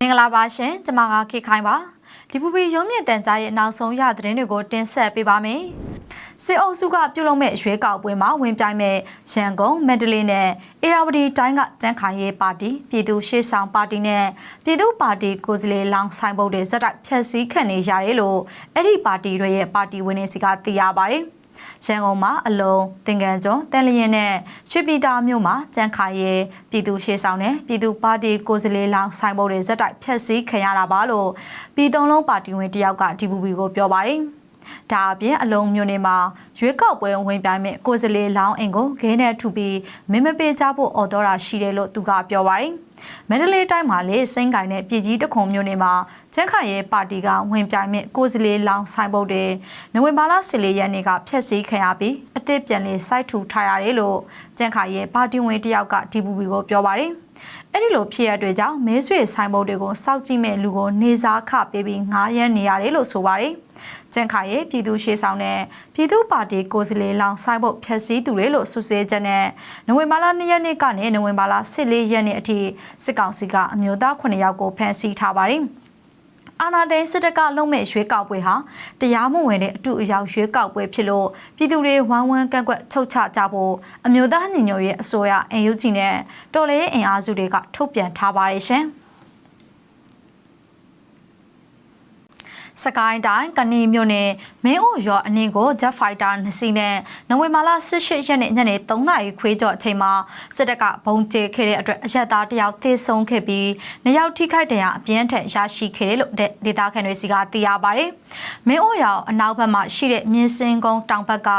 မင်္ဂလာပါရှင်ကျွန်မကခေခိုင်ပါဒီပူပီရုံးမြင့်တန်ကြားရဲ့နောက်ဆုံးရသတင်းတွေကိုတင်ဆက်ပေးပါမယ်စစ်အုပ်စုကပြုလုပ်မဲ့ရွေးကောက်ပွဲမှာဝင်ပြိုင်မဲ့ရန်ကုန်မန္တလေးနဲ့အေရဝတီတိုင်းကတန်းခိုင်ရေးပါတီပြည်သူ့ရှေ့ဆောင်ပါတီနဲ့ပြည်သူ့ပါတီကိုယ်စားလှယ်လောင်းဆိုင်ဘုတ်တွေဇက်တိုက်ဖျက်ဆီးခံနေရတယ်လို့အဲ့ဒီပါတီတွေရဲ့ပါတီဝင်တွေစီကသိရပါတယ် ရန်ကုန်မှာအလုံးတင်ကန်ကျော်တန်လျင်နဲ့ရွှေပြည်သာမြို့မှာကျန်းခါရဲပြည်သူရှေ့ဆောင်နဲ့ပြည်သူပါတီကိုယ်စားလှယ်လောင်းဆိုင်ဘုတ်တွေဇက်တိုက်ဖျက်ဆီးခံရတာပါလို့ပြည်သုံးလုံးပါတီဝင်တယောက်က DPP ကိုပြောပါတယ်။ ဒါအပြင်အလုံးမျိုးနေမှာရွေးကောက်ပွဲဝင်ပြိုင်မဲ့ကိုယ်စားလှယ်လောင်းအင်ကိုခဲနဲ့ထူပြီးမင်းမပေးကြဖို့အော်တော်တာရှိတယ်လို့သူကပြောပါတယ်။မန္တလေးတိုင်းမှာလေစိန်ကိုင်နဲ့ပြည်ကြီးတခုံမျိုးနေမှာချမ်းခါရဲပါတီကဝင်ပြိုင်မဲ့ကိုယ်စားလှယ်လောင်းဆိုင်ဘုတ်တွေနိုဝင်ဘာလ14ရက်နေ့ကဖျက်ဆီးခံရပြီးအသစ်ပြန်လေးစိုက်ထူထားရတယ်လို့ချမ်းခါရဲပါတီဝင်တယောက်က DPP ကိုပြောပါတယ်။အဲ့ဒီလိုဖြစ်ရတဲ့ကြောင့်မဲဆွေဆိုင်ဘုတ်တွေကိုစောက်ကြည့်မဲ့လူကိုနေစားခပေးပြီး9ရက်နေရတယ်လို့ဆိုပါတယ်။ ကျန်ခါရဲ့ပြည်သူရှေ့ဆောင်တဲ့ပြည်သူပါတီကိုယ်စားလှယ်လောင်ဆိုင်ဘုတ်ဖျက်ဆီးသူတွေလို့ဆွဆွဲချက်နဲ့နိုဝင်ဘာလ2ရက်နေ့ကနေနိုဝင်ဘာလ14ရက်နေ့အထိစစ်ကောင်စီကအမျိုးသား9ယောက်ကိုဖမ်းဆီးထားပါတယ်။အာနာသိန်းစစ်တပ်ကလုံးမဲ့ရွေးကောက်ပွဲဟာတရားမဝင်တဲ့အတူအယောင်ရွေးကောက်ပွဲဖြစ်လို့ပြည်သူတွေဝမ်းဝမ်းကန့်ကွက်ထုတ်ချကြဖို့အမျိုးသားညီညွတ်ရေးအစိုးရအန်ယူဂျီနဲ့တော်လေးအင်အားစုတွေကထုတ်ပြန်ထားပါတယ်ရှင်။ စကိုင်းတိုင်းကနေမြို့နယ်မင်းအိုရွာအနည်းကို Jet Fighter နှစ်စီးနဲ့နိုဝင်ဘာလ18ရက်နေ့ညနေ3နာရီခွေးကြော်အချိန်မှာစစ်တပ်ကဘုံကျဲခဲ့တဲ့အတွက်အရက်သားတယောက်သေဆုံးခဲ့ပြီးနှစ်ယောက်ထိခိုက်ဒဏ်ရာအပြင်းထန်ရရှိခဲ့တယ်လို့ဒေသခံတွေစီကသိရပါတယ်။မင်းအိုရွာအနောက်ဘက်မှာရှိတဲ့မြင်းစင်ကုန်းတောင်ဘက်က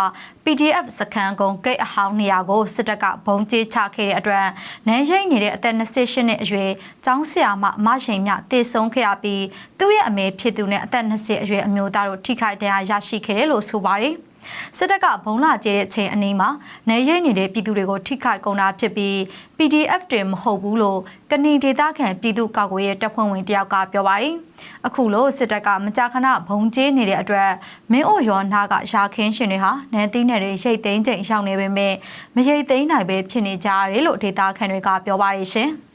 PDF စခန်းကုန်းဂိတ်အဟောင်းနေရာကိုစစ်တပ်ကဘုံကျဲချခဲ့တဲ့အတွက်နိုင်ရိတ်နေတဲ့အသက်28နှစ်အရွယ်ကျောင်းဆရာမမရှိန်မြတေဆုံးခဲ့ရပြီးသူ့ရဲ့အမေဖြစ်သူနဲ့အသက်20အရွယ်အမျိုးသားတို့ထိခိုက်ဒဏ်ရာရရှိခဲ့တယ်လို့ဆိုပါတယ်။ စစ်တပ်ကဘုံလာကျဲတဲ့အချိန်အနည်းမှာနေရိတ်နေတဲ့ပြည်သူတွေကိုထိခိုက်ကုန်တာဖြစ်ပြီး PDF တွေမဟုတ်ဘူးလို့ကနေဒေသခံပြည်သူ့ကောက်ွယ်ရေးတပ်ဖွဲ့ဝင်တယောက်ကပြောပါတယ်။အခုလို့စစ်တပ်ကမကြာခဏဘုံကျဲနေတဲ့အတွက်မင်းအိုရောနာကရာခင်းရှင်တွေဟာနန်းသိန်းနယ်တွေရိတ်သိမ်းချိန်ရှောင်နေပေမဲ့မရိတ်သိမ်းနိုင်ပဲဖြစ်နေကြရတယ်လို့ဒေသခံတွေကပြောပါတယ်ရှင်။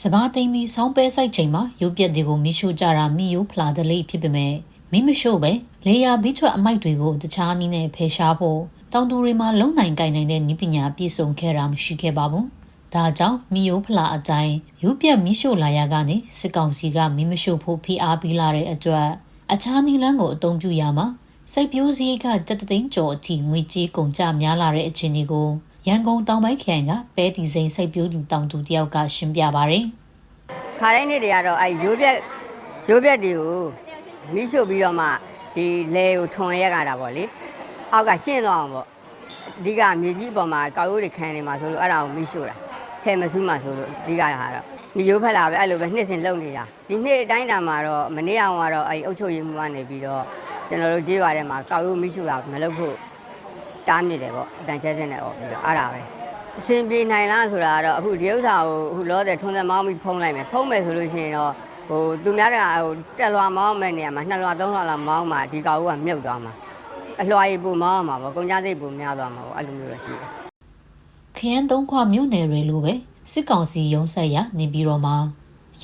စဘာသိမ့်ပြီးဆောင်းပဲဆိုင်ချိန်မှာရုပ်ပြက်တွေကိုမိရှို့ကြတာမိယိုဖလာဒလေးဖြစ်ပေမဲ့ မိမရှို့ပဲလေယာဘီချွတ်အမိုက်တွေကိုတခြားနည်းနဲ့ဖယ်ရှားဖို့တောင်သူတွေမှာလုံနိုင်ကြိုင်နိုင်တဲ့နည်းပညာပြည့်စုံခဲ့တာမရှိခဲ့ပါဘူး။ဒါကြောင့်မိယိုဖလာအတိုင်းရုပ်ပြက်မိရှို့လာရကနေစစ်ကောင်စီကမိမရှို့ဖို့ဖိအားပေးလာတဲ့အတွက်အခြားနည်းလမ်းကိုအသုံးပြုရမှာစိတ်ပြိုးစည်းကစက်သိန်းကျော်အထိငွေကြေးကုန်ကျများလာတဲ့အခြေအနေကိုရန်ကုန်တောင်ပိုင်းခရိုင်ကပဲတီစိန်စိတ်ပြိုးသူတောင်သူတယောက်ကရှင်းပြပါဗျ။ခါတိုင်းနေ့တွေကတော့အဲရိုးပြက်ရိုးပြက်တွေကို မိရှုပ်ပြီးတော့မှဒီလဲကိုထွန်ရက်ရတာပေါ့လေအောက်ကရှင်းသွားအောင်ပေါ့အဓိကမြေကြီးအပေါ်မှာကောက်ရိုးတွေခံနေမှာဆိုလို့အဲ့ဒါကိုမိရှုပ်တာထဲမစူးမှာဆိုလို့အဓိကဟာတော့မြေရိုးဖက်လာပဲအဲ့လိုပဲနှစ်စဉ်လုံနေတာဒီနှစ်အတိုင်းတာမှာတော့မနေ့အောင်ကတော့အဲအုတ်ချုပ်ရည်မှုကနေပြီးတော့ကျွန်တော်တို့ကြေးရွာထဲမှာကောက်ရိုးမိရှုပ်တာမလုပ်ဖို့တားမြစ်တယ်ပေါ့အတန်ချဲစင်းနဲ့ပေါ့ပြီးတော့အဲ့ဒါပဲအရှင်ပြေနိုင်လားဆိုတာကတော့အခုဒီဥစ္စာကိုအခုလောတဲ့ထွန်းသက်မောင်းပြီးဖုံးလိုက်မယ်ဖုံးမယ်ဆိုလို့ရှိရင်တော့ ဟိုသူများကဟိုတက်လွာမောင်းမဲ့နေရာမှာနှစ်လွာသုံးလွာလောက်မောင်းမှာဒီကောင်ကမြုပ်သွားမှာအလွာရီပူမောင်းမှာပေါ့ကုန်ကြစိတ်ပူများသွားမှာပေါ့အဲ့လိုမျိုးတော့ရှိတယ်ခရမ်းသုံးခွမြို့နယ်တွေလိုပဲစစ်ကောင်စီရုံးဆက်ရနေပြီးတော့မှ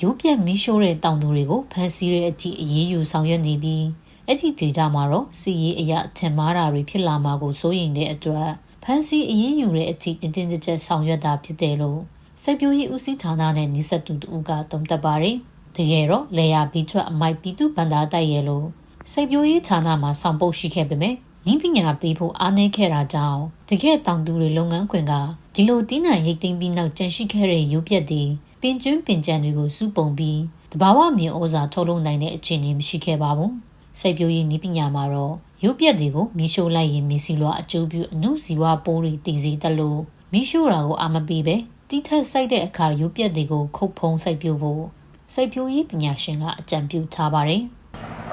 ရုပ်ပြက်မီးရှို့တဲ့တောင်သူတွေကိုဖမ်းဆီးတဲ့အထိအရေးယူဆောင်ရွက်နေပြီးအဲ့ဒီဒေတာမှာတော့စီရေးအရာထင်မှားတာတွေဖြစ်လာမှာကိုစိုးရိမ်တဲ့အတွက်ဖမ်းဆီးအရေးယူတဲ့အထိတင်းတင်းကြပ်ကြပ်ဆောင်ရွက်တာဖြစ်တယ်လို့စိတ်ပြိုးရေးဦးစီးဌာနနဲ့နှိစက်သူတို့ကတုံ့တက်ပါတယ် တကယ်တော့လေယာဘီချွတ်အမိုက်ပီတူဗန္ဒာတိုက်ရဲလို့စိတ်ပြိုးရေးဌာနမှာဆောင်ပုတ်ရှိခဲ့ပေမဲ့နင်းပညာပေးဖို့အားနည်းခဲ့တာကြောင့်တကယ်တောင်သူတွေလုပ်ငန်းခွင်ကဒီလိုတီးနှံရိတ်သိမ်းပြီးနောက်ကြန့်ရှိခဲ့တဲ့ရုပ်ပြက်တွေပင်ကျွန်းပင်ကြံတွေကိုစုပုံပြီးတဘာဝမြေဩဇာထုတ်လုပ်နိုင်တဲ့အခြေအနေမရှိခဲ့ပါဘူးစိတ်ပြိုးရေးနည်းပညာမှာတော့ရုပ်ပြက်တွေကိုမီးရှို့လိုက်ရင်မီးစီလွာအကျိုးပြုအနုဇီဝပိုးတွေတည်စေတလို့မီးရှို့တာကိုအာမပေးပဲတီးထက်စိုက်တဲ့အခါရုပ်ပြက်တွေကိုခုတ်ဖုံးစိုက်ပြို့ဖို့ စိတ်ပြိုးရေးပညာရှင်ကအကြံပြုထားပါတယ်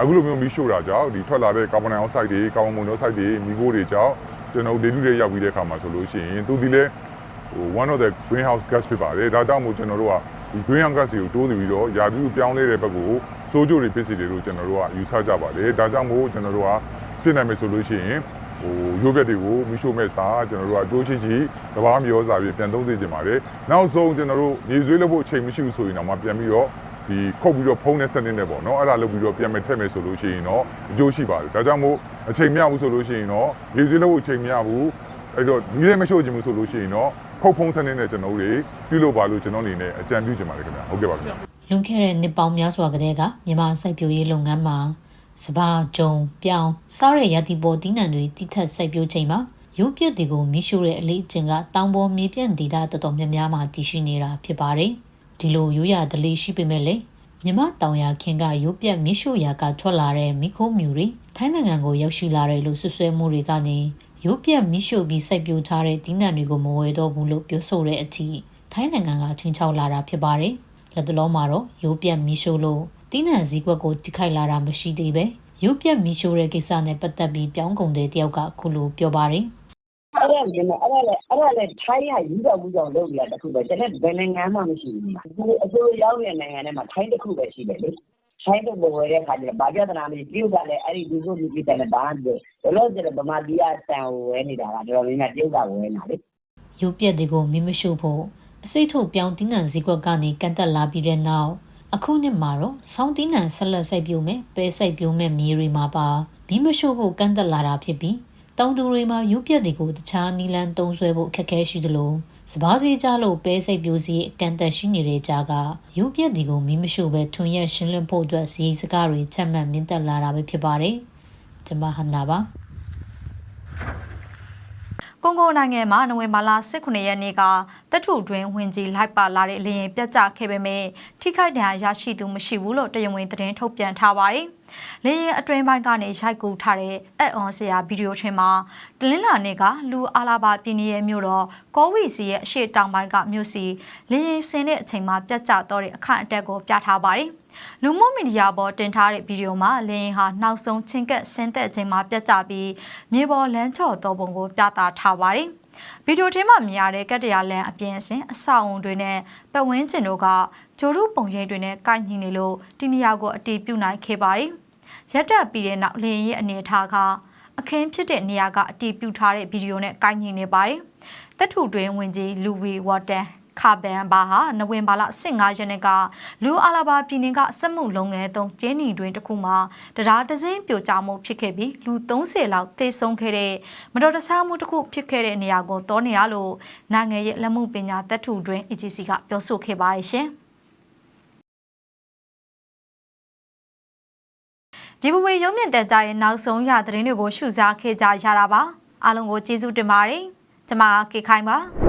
အခုလိုမျိုးမီးရှို့တာကြောင့်ဒီထွက်လာတဲ့ကာဗွန်ဒိုင်အောက်ဆိုက်တွေကာဗွန်မွန်နိုက်ဆိုက်တွေမီးခိုးတွေကြောင့်ကျွန်တော်ဒေလူတွေရောက်ပြီးတဲ့အခါမှာဆိုလို့ရှိရင်သူဒီလေဟို one of the greenhouse gas ဖြစ်ပါတယ်ဒါကြောင့်မို့ကျွန်တော်တို့ကဒီ greenhouse gas တွေကိုတိုးနေပြီးတော့ယာတူပြောင်းလဲတဲ့ဘက်ကိုစိုးကြိုတွေဖြစ်စီတယ်လို့ကျွန်တော်တို့ကယူဆကြပါတယ်ဒါကြောင့်မို့ကျွန်တော်တို့ကဖြစ်နိုင်မယ်ဆိုလို့ရှိရင်ဟိုရုပ်ပြက်တွေကိုမိရှို့မဲ့စာကျွန်တော်တို့ကအတိုးချီချီတဘာမျိုးစာပြီးပြန်သုံးစေချင်ပါတယ်နောက်ဆုံးကျွန်တော်တို့ရေဆွေးလို့ဖို့အချိန်မရှိဘူးဆိုရင်တော့မှပြန်ပြီးတော့ ဒီခုတ်ပြီးတော့ဖုံးတဲ့စနစ်နဲ့ပေါ့နော်အဲ့ဒါလုပ်ပြီးတော့ပြန်မဲ့ထည့်မယ်ဆိုလို့ရှိရင်တော့အကျိုးရှိပါတယ်ဒါကြောင့်မို့အချိန်မရဘူးဆိုလို့ရှိရင်တော့ရေဆွေးလို့ဖို့အချိန်မရဘူးအဲ့တော့ဒီလည်းမရှို့ချင်ဘူးဆိုလို့ရှိရင်တော့ခုတ်ဖုံးစနစ်နဲ့ကျွန်တော်တို့တွေပြုလုပ်ပါလို့ကျွန်တော်အနေနဲ့အကြံပြုချင်ပါတယ်ခင်ဗျာဟုတ်ကဲ့ပါခင်ဗျာလွန်ခဲ့တဲ့နှစ်ပေါင်းများစွာကတည်းကမြန်မာစိုက်ပျိုးရေးလုပ်ငန်းမှာစပါးဂျုံပြောင်းစားရရတီပေါ်တီးနှံတွေတိထက်စိုက်ပျိုးချိန်မှာရုပ်ပြက်တွေကိုမိရှို့တဲ့အလေးအကျင့်ကတောင်ပေါ်မြေပြန့်ဒေသတော်တော်များများမှာတည်ရှိနေတာဖြစ်ပါတယ်။ ဒီလိုရိုးရဒလေးရှိပေမဲ့လေမြမတောင်ရခင်ကရုပ်ပြက်မိရှို့ရာကထွက်လာတဲ့မိခိုးမြူတွေထိုင်းနိုင်ငံကိုရောက်ရှိလာတယ်လို့ဆွဆွဲမှုတွေကနေရုပ်ပြက်မိရှို့ပြီးစိုက်ပျိုးထားတဲ့တီးနှံတွေကိုမဝယ်တော့ဘူးလို့ပြောဆိုတဲ့အထိထိုင်းနိုင်ငံကချင်းချောက်လာတာဖြစ်ပါတယ်။လက်တလုံးမှာတော့ရိုးပြက်မီရှို့လို့တီးနှံစည်းကွက်ကိုတိခိုက်လာတာမရှိသေးပဲရိုးပြက်မီရှို့တဲ့ကိစ္စနဲ့ပတ်သက်ပြီးပြောင်းကုန်တဲ့တယောက်ကအခုလိုပြောပါတယ် အဲ့ဒါလည်းအဲ့ဒါလည်းအဲ့ဒါလည်းထိုင်းရယူတော့ဘူးတော့လုပ်ရတခုပဲတကယ်ဘယ်နိုင်ငံမှမရှိဘူးမှာဒီအစိုးရရောက်တဲ့နိုင်ငံထဲမှာထိုင်းတစ်ခုပဲရှိတယ်လေထိုင်းတို့ဝယ်တဲ့ခါကျတော့ဗာပြဿနာမရှိပြုတ်ကလည်းအဲ့ဒီဒီလိုဒီကိစ္စနဲ့ဘာမှမပြောဘယ်လိုကျတော့ဗမာပြည်ကတန်ကိုဝယ်နေတာကတော်တော်များများပြုတ်ကဝယ်နေတာလေရိုးပြက်တွေကိုမီးမရှို့ဖို့အစိတ်ထုတ်ပြောင်းတီးနှံစည်းကွက်ကနေကန့်တက်လာပြီးတဲ့နောက်အခုနှစ်မှာတော့ဆောင်းတီးနှံဆက်လက်စိုက်ပျိုးမယ်ပဲစိုက်ပျိုးမယ်မြေတွေမှာပါမီးမရှို့ဖို့ကန့်တက်လာတာဖြစ်ပြီး တောင်တူတွေမှာရိုးပြက်တွေကိုတခြားနီလန်တုံးဆွဲဖို့အခက်အခဲရှိသလိုစပားစီကြလို့ပဲစိတ်ပြိုးစီအကန်တက်ရှိနေတဲ့ကြားကရိုးပြက်တွေကိုမီးမရှို့ပဲထွန်ရက်ရှင်းလင်းဖို့အတွက်စီစကားတွေချက်မှတ်မြင့်တက်လာတာပဲဖြစ်ပါတယ်။ကျွန်မဟန်နာပါ ကွန်ဂိုနိုင်ငံမှာနိုဝင်ဘာလ18ရက်နေ့ကတပ်ထုတွင်ဝင်ကြီးလိုက်ပါလာတဲ့လေရင်ပြတ်ကျခဲ့ပေမဲ့ထိခိုက်ဒဏ်ရာရရှိသူမရှိဘူးလို့တရားဝင်သတင်းထုတ်ပြန်ထားပါတယ်။လေရင်အတွင်းပိုင်းကနေရိုက်ကူထားတဲ့အက်အွန်ဆရာဗီဒီယိုထင်မှာတလင်းလာနေကလူအာလာဘာပြည်နယ်ရဲ့မြို့တော်ကောဝီစီရဲ့အရှေ့တောင်ပိုင်းကမြို့စီလေရင်ဆင်းတဲ့အချိန်မှာပြတ်ကျတော့တဲ့အခန့်အတက်ကိုပြထားပါတယ်။ လူမှုမီဒီယာပေါ်တင်ထားတဲ့ဗီဒီယိုမှာလင်းဟာနောက်ဆုံးချင်းကပ်ဆင်းသက်ခြင်းမှာပြတ်ကျပြီးမြေပေါ်လမ်းချော်တော်ပုံကိုပြသထားပါတယ်။ဗီဒီယိုထဲမှာမြင်ရတဲ့ကတ္တရာလန်အပြင်အစင်အဆောက်အုံတွေနဲ့ပတ်ဝန်းကျင်တို့ကဂျိုရုပုံရိပ်တွေနဲ့ကိုက်ညီနေလို့ဒီနေရာကိုအတီးပြုတ်နိုင်ခဲ့ပါတယ်။ရက်တက်ပြီးတဲ့နောက်လင်းရဲ့အနေအထားကအခင်းဖြစ်တဲ့နေရာကအတီးပြုတ်ထားတဲ့ဗီဒီယိုနဲ့ကိုက်ညီနေပါတယ်။တပ်ထုတွင်ဝင်ကြီးလူဝီဝါတန် ခါဘန်ဘာဟာနိုဝင်ဘာလ15ရက်နေ့ကလူအာလာဘာပြည်နယ်ကစက်မှုလုပ်ငန်းသုံးကျင်းနီတွင်တစ်ခုမှာတရားတစင်းပြိုကျမှုဖြစ်ခဲ့ပြီးလူ30လောက်သေဆုံးခဲ့တဲ့မတော်တဆမှုတစ်ခုဖြစ်ခဲ့တဲ့နေရာကိုတောနေရလို့နိုင်ငံရဲ့လက်မှုပညာတပ်ထုတွင် AGC ကပြောဆိုခဲ့ပါတယ်ရှင်ဒီဘဝရုံးမြင့်တဲ့ကြရဲ့နောက်ဆုံးရသတင်းတွေကိုရှုစားခဲ့ကြရတာပါအားလုံးကိုကျေးဇူးတင်ပါတယ်ကျွန်မကေခိုင်ပါ